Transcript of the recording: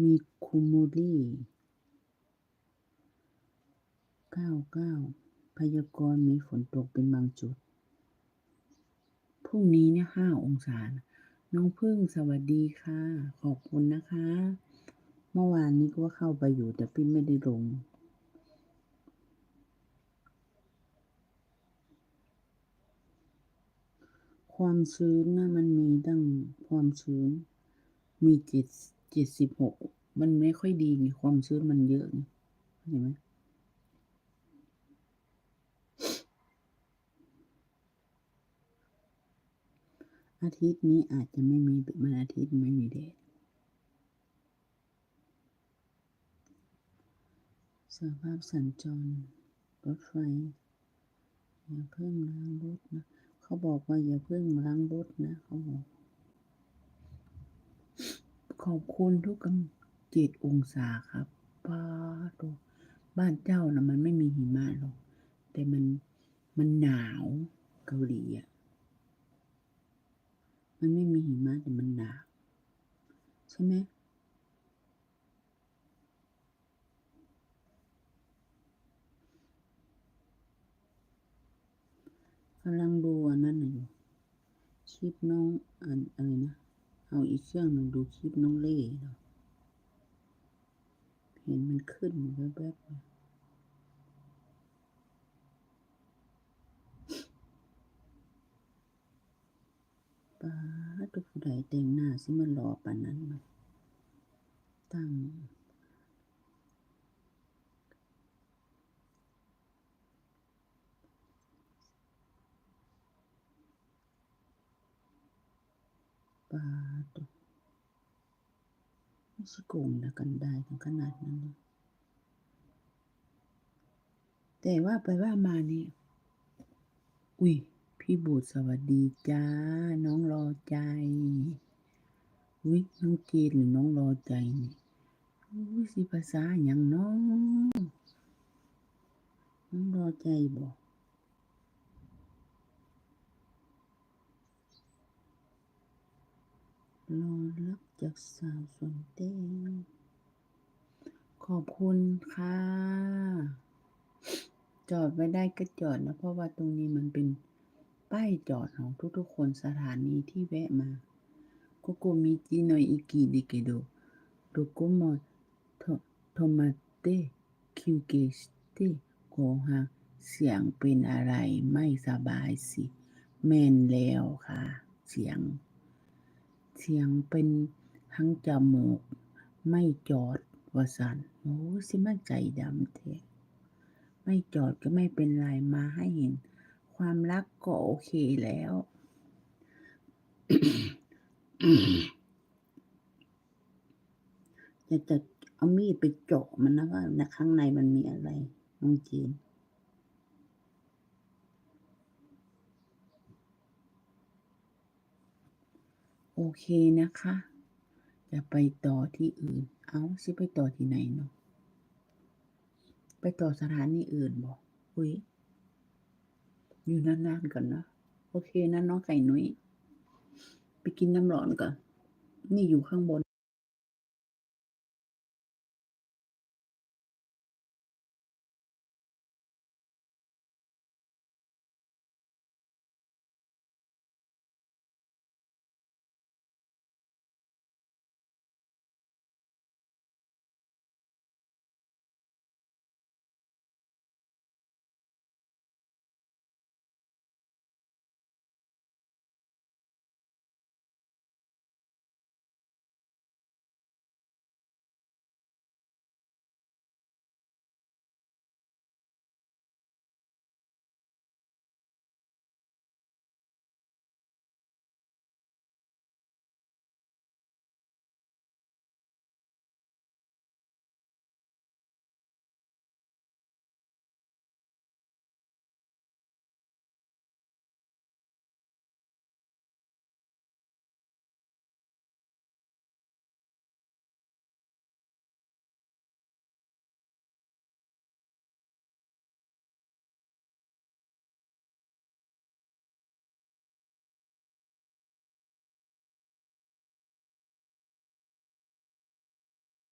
มีคุโมรีเก้าเก้าพยากรณ์มีฝนตกเป็นบางจุด พรุ่งนี้เนี่ยห้าองศา น้องพึ่งสวัสดีค่ะ ขอบคุณนะคะ เมื่อวานนี้ก็เข้าไปอยู่แต่พี่ไม่ได้ลงความชื้นนะมันมีตั้งความชื้นมีจ็ด เจ็ดสิบหกมันไม่ค่อยดีไงความชื้นมันเยอะไงเห็นไหมอาทิตย์นี้อาจจะไม่มีมันอาทิตย์ไม่มีแดดสภาพสัญจรรถไฟอย่าเพิ่งล้างรถนะ เขาบอกว่าอย่าเพิ่งล้างรถนะเขาบอก ขอบคุณทุกกำจ็ดองศาครับป้าตัวบ้านเจ้านะมันไม่มีหิมะหรอก แต่มันมันหนาวเกาหลีอะ มันไม่มีหิมะแต่มันหนาวใช่ไหมกำลังดูอันนั้นอยู่คลิปน้องอันอะไรนะ เอาอีกเครื่องหนึ่งดูคลิปน้องเล่เนาะเห็นมันขึ้นแวบๆเลยป้าตุกผู้ใดแต่งหน้าสิมันหล่อปานนั้นมาตั้ง ปาดไม่ใช่โกงนะกันได้ถึงขนาดนั้นเลยแต่ว่าไปว่ามานี่อุ้ยพี่บูดสวัสดีจ้า น้องรอใจอุ้ยน้องจีนหรือน้องรอใจนี่อุ้ยสิภาษาอย่างน้องน้องรอใจบอก รอรับจากสาวสวนเต้งขอบคุณค่ะ จอดไว้ได้ก็จอดนะ เพราะว่าตรงนี้มันเป็นป้ายจอดของทุกๆคนสถานีที่แวะมาโกโกมิจิโนอิกิดิเกโดโดโกโมโทโทมาเตคิวเกสเตโกฮังเสียงเป็นอะไรไม่สบายสิ แม่นแล้วค่ะ เสียง เสียงเป็นทั้งจมูก ไม่จอดว่าสันโอ้สิมาใจดำแท้ไม่จอดก็ไม่เป็นไรมาให้เห็น ความรักก็โอเคแล้ว จะจะเอามีดไปเจาะมันนะว่าในข้างในมันมีอะไรน้องจีน โอเคนะคะ จะไปต่อที่อื่น เอาสิไปต่อที่ไหนเนาะ ไปต่อสถานีอื่นบอกอุ้ย อยู่นานๆก่อนนะ โอเคนะน้องไก่นุ้ย ไปกินน้ำร้อนก่อน นี่อยู่ข้างบน